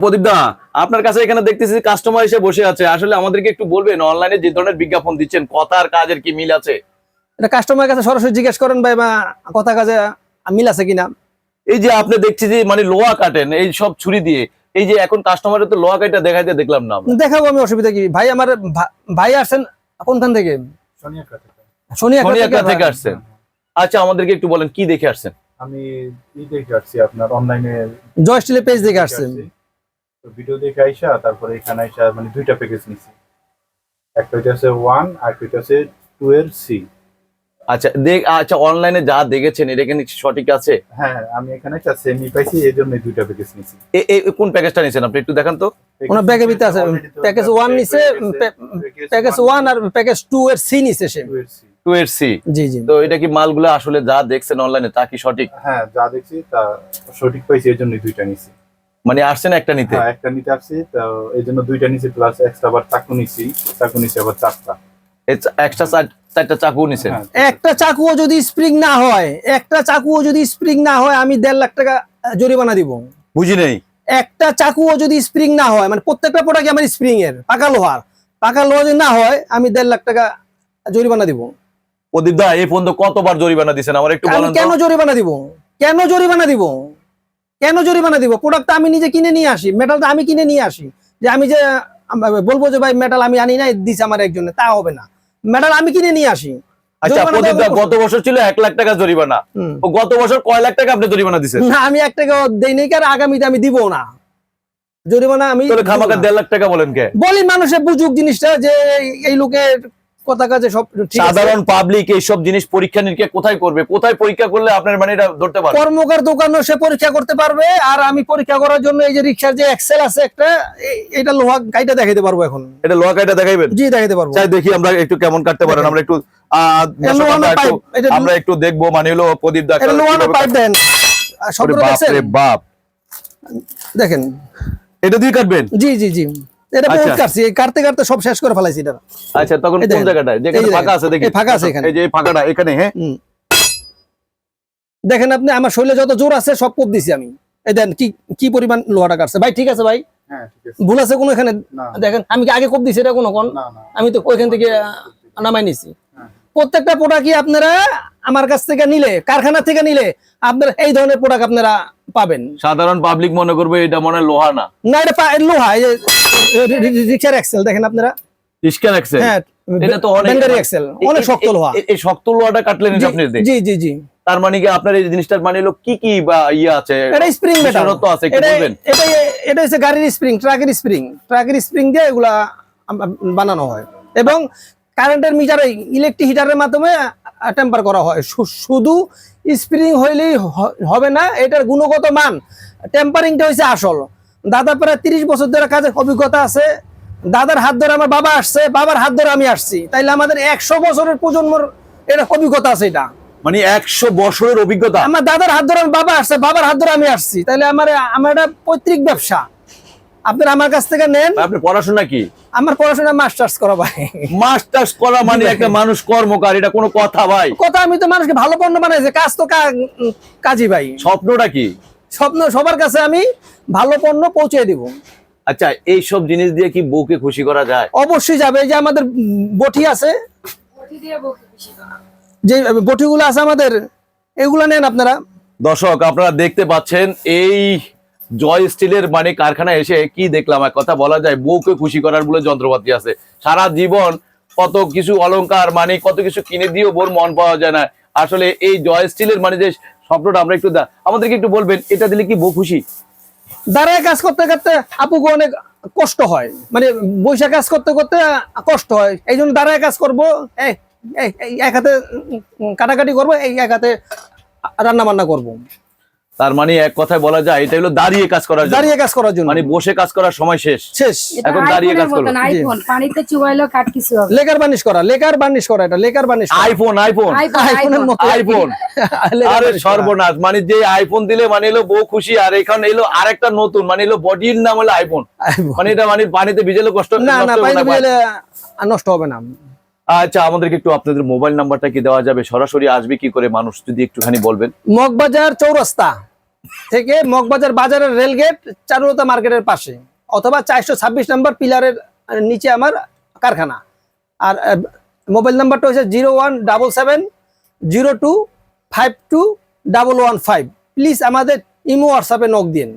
প্রদীপ দা আপনার কাছে এখানে দেখতেছি কাস্টমার এসে বসে আছে। আসলে আমাদেরকে একটু বলবেন অনলাইনে যে ধরনের বিজ্ঞাপন দিচ্ছেন কথার কাজের কি মিল আছে? এটা কাস্টমারের কাছে সরাসরি জিজ্ঞেস করেন ভাই বা কথা কাজে মিল আছে কিনা? এই যে আপনি দেখছি যে মানে লোহা কাটেন এই সব ছুরি দিয়ে এই যে এখন কাস্টমারের তো লোহা কাটা দেখাইতে দেখলাম না দেখাবো আমি অসুবিধা কি? ভাই আমার ভাই আসছেন কোনখান থেকে। সোনিয়া থেকে। আসছেন। আচ্ছা আমাদেরকে একটু বলেন কি দেখে আসছেন? আমি দেখে আসছি আপনার অনলাইনে জয় স্টিলের পেজ দেখে আসছেন। তো ভিডিও দেখে আইসা তারপরে এখানে আইসা মানে দুইটা প্যাকেজ নিছি। একটা হচ্ছে ওয়ান আর একটা হচ্ছে টু এর সি আচ্ছা দেখ আচ্ছা অনলাইনে যা দেখেছেন এটা কি সঠিক আছে? হ্যাঁ আমি এখানে একটা সেমি পাইছি এই জন্য দুইটা প্যাকেজ নিছি। এ- এ- কোন প্যাকেজটা নিয়েছেন আপনি একটু দেখান তো? ওনার ব্যাগের ভিতরে আছে প্যাকেজ ওয়ান নিছে প্যাকেজ ওয়ান আর প্যাকেজ টু এর সি নিছে সে। টু এর সি টু এর সি জি জি। তো এটা কি মালগুলো আসলে যা দেখছেন অনলাইনে তা কি সঠিক? হ্যাঁ যা দেখছি তা সঠিক পাইছি এই জন্য দুইটা নিছি। মানে আসছেন একটা নিতে? হ্যাঁ একটা নিতে আসছি তো এই জন্য দুইটা নিছি প্লাস এক্সট্রা আবার চাকু নিছি চাকু নিছি আবার চারটা। এক্সট্রা চারটা চাকু নিছেন হ্যাঁ একটা চাকুও যদি স্প্রিং না হয় একটা চাকুও যদি স্প্রিং না হয় আমি দেড় লাখ টাকা জরিমানা দিব। বুঝি নেই। একটা চাকুও যদি স্প্রিং না হয় মানে প্রত্যেকটা প্রোডাক্ট আমার স্প্রিং এর? পাকা লোহার। পাকা লোহা যদি না হয় আমি দেড় লাখ টাকা জরিমানা দিব। প্রদীপ দা এই পর্যন্ত কতবার জরিমানা দিছেন? আমার একটু বলেন কেন জরিমানা দিব? কেন জরিমানা দিব? কেন জরিমানা দিব? প্রোডাক্টটা আমি নিজে কিনে নিয়ে আসি মেটালটা আমি কিনে নিয়ে আসি। যে আমি যে বলব যে ভাই মেটাল আমি আনি নাই দিছে আমার একজনে তা হবে না। মেটাল আমি কিনে নিয়ে আসি। আচ্ছা গত বছর ছিল এক লাখ টাকা জরিমানা। গত বছর কয় লাখ টাকা আপনি জরিমানা না আমি এক টাকা দেই নাই কার আগামীতে আমি দিব না। জরিমানা আমি খামাকা দেড় লাখ টাকা বলেন কে? বলি মানুষে বুঝুক জিনিসটা যে এই লোকের কথা কাজে সব সাধারণ পাবলিক এইসব জিনিস পরীক্ষা নিরীক্ষা কোথায় করবে? কোথায় পরীক্ষা করলে আপনার মানে এটা ধরতে পারবে? কর্মকার দোকানও সে পরীক্ষা করতে পারবে আর আমি পরীক্ষা করার জন্য এই যে রিক্সার যে এক্সেল আছে একটা এটা লোহা গাইটা দেখাইতে পারব এখন। এটা লোহা দেখাইবেন? জি দেখাইতে পারব। চাই দেখি আমরা একটু কেমন কাটতে পারেন আমরা একটু আমরা একটু- দেখব মানে হলো প্রদীপ দা পাইপ দেন। বাপ। দেখেন। এটা দিয়ে কাটবেন? জি জি জি। এটা বহুত আচ্ছা। কাটছি কাটতে কাটতে সব শেষ করে ফেলাইছি এটা। আচ্ছা তখন কোন যেখানে ফাঁকা আছে দেখি। ফাঁকা আছে এখানে। এই যে ফাঁকাটা এখানে হ্যাঁ? দেখেন আপনি আমার শরীরে যত জোর আছে সব কোপ দিছি আমি। এই দেন কি কি পরিমাণ লোহাটা কাটছে। ভাই ঠিক আছে ভাই? হ্যাঁ ঠিক আছে। ভুল আছে কোনো এখানে? দেখেন আমি কি আগে কোপ দিছি এটা কোনো কোন? না না। আমি তো ওইখান থেকে নামাই নিছি। হ্যাঁ। প্রত্যেকটা প্রোডাক্টই আপনারা আমার কাছ থেকে নিলে কারখানা থেকে নিলে আপনারা এই ধরনের প্রোডাক্ট আপনারা পাবেন। সাধারণ পাবলিক মনে করবে এটা মনে লোহা না। না এটা লোহা রিক্সার এক্সেল দেখেন আপনারা। ইস্কান এক্সেল হ্যাঁ এটা তো অনেক এক্সেল অনেক শক্ত লোহা। এই শক্ত লোহাটা কাটলেন আপনি। জি জি জি। তার মানে কি আপনার এই জিনিসটার মানে হলো কি কি বা ইয়ে আছে? এটা স্প্রিং মেটাল বিশেষত্ব আছে এটা বলবেন। এটা এটা হচ্ছে গাড়ির স্প্রিং ট্রাকের স্প্রিং ট্রাকের স্প্রিং দিয়ে এগুলা বানানো হয়। এবং কারেন্টের মিটারে ইলেকট্রিক হিটারের মাধ্যমে টেম্পার করা হয়। শুধু স্প্রিং হইলেই হবে না এটার গুণগত মান। টেম্পারিংটা হয়েছে আসল। দাদা প্রায় তিরিশ বছর ধরে কাজের অভিজ্ঞতা আছে। দাদার হাত ধরে আমার বাবা আসছে বাবার হাত ধরে আমি আসছি। তাইলে আমাদের একশো বছরের প্রজন্মর এটা অভিজ্ঞতা আছে এটা। মানে একশো বছরের অভিজ্ঞতা? আমার দাদার হাত ধরে আমার বাবা আসছে বাবার হাত ধরে আমি আসছি। তাহলে আমার আমার এটা পৈতৃক ব্যবসা। আপনারা আমার কাছ থেকে নেন। আপনি পড়াশোনা কি? আমার পড়াশোনা মাস্টার্স করা ভাই। মাস্টার্স করা মানে একটা মানুষ কর্মকার এটা কোনো কথা ভাই। কথা আমি তো মানুষকে ভালো পণ্য বানাইছে কাজ তো কাজই ভাই। স্বপ্নটা কি? স্বপ্ন সবার কাছে আমি ভালো পণ্য পৌঁছে দিব। আচ্ছা এই সব জিনিস দিয়ে কি বউকে খুশি করা যায়? অবশ্যই যাবে যে আমাদের বটি আছে। যে বটিগুলো আছে আমাদের এগুলা নেন আপনারা। দর্শক আপনারা দেখতে পাচ্ছেন এই জয় স্টিলের মানে কারখানায় এসে কি দেখলাম? এক কথা বলা যায়, বউকে খুশি করার বলে যন্ত্রপাতি আছে। সারা জীবন কত কিছু অলংকার মানে কত কিছু কিনে দিয়েও বোর মন পাওয়া যায় না। আসলে এই জয় স্টিলের মানে যে স্বপ্নটা আমরা একটু দা- আমাদেরকে একটু বলবেন, এটা দিলে কি বউ খুশি? দাঁড়ায় কাজ করতে করতে আপুকে অনেক কষ্ট হয়। মানে বৈশা কাজ করতে করতে কষ্ট হয়। এই জন্য দাঁড়ায় কাজ করব এক হাতে কাটাকাটি করব, এই এক হাতে রান্না বান্না করব। তার মানে এক কথায় বলা যায় এটা হলো দাঁড়িয়ে কাজ করার জন্য। দাঁড়িয়ে কাজ করার জন্য। মানে বসে কাজ করার সময় শেষ। শেষ। এখন দাঁড়িয়ে কাজ করব। আইফোন পানিতে চুবাইলেও কাট কিছু হবে লেকার বার্নিশ করা লেকার বার্নিশ করা এটা লেকার বার্নিশ করা। আইফোন আইফোন আইফোন আইফোনের আইফোন মতো আইফোন আরে সর্বনাশ মানে যে আইফোন দিলে মানে এলো বউ খুশি আর এখানে এলো আরেকটা নতুন মানে এলো বডির নাম হলো আইফোন। মানে এটা মানে পানিতে ভিজেলে কষ্ট না না আর নষ্ট হবে না। আচ্ছা আমাদেরকে একটু আপনাদের মোবাইল নাম্বারটা কি দেওয়া যাবে? সরাসরি আসবে কি করে মানুষ যদি একটুখানি বলবেন। মগবাজার চৌরাস্তা। থেকে মগবাজার বাজারের রেলগেট চারুলতা মার্কেটের পাশে, অথবা চারশো ছাব্বিশ নম্বর পিলারের নিচে আমার কারখানা। আর মোবাইল নাম্বারটা হচ্ছে zero one double seven, zero two five two double one five. Please আমাদের ইমো হোয়াটসঅ্যাপে নক দিন।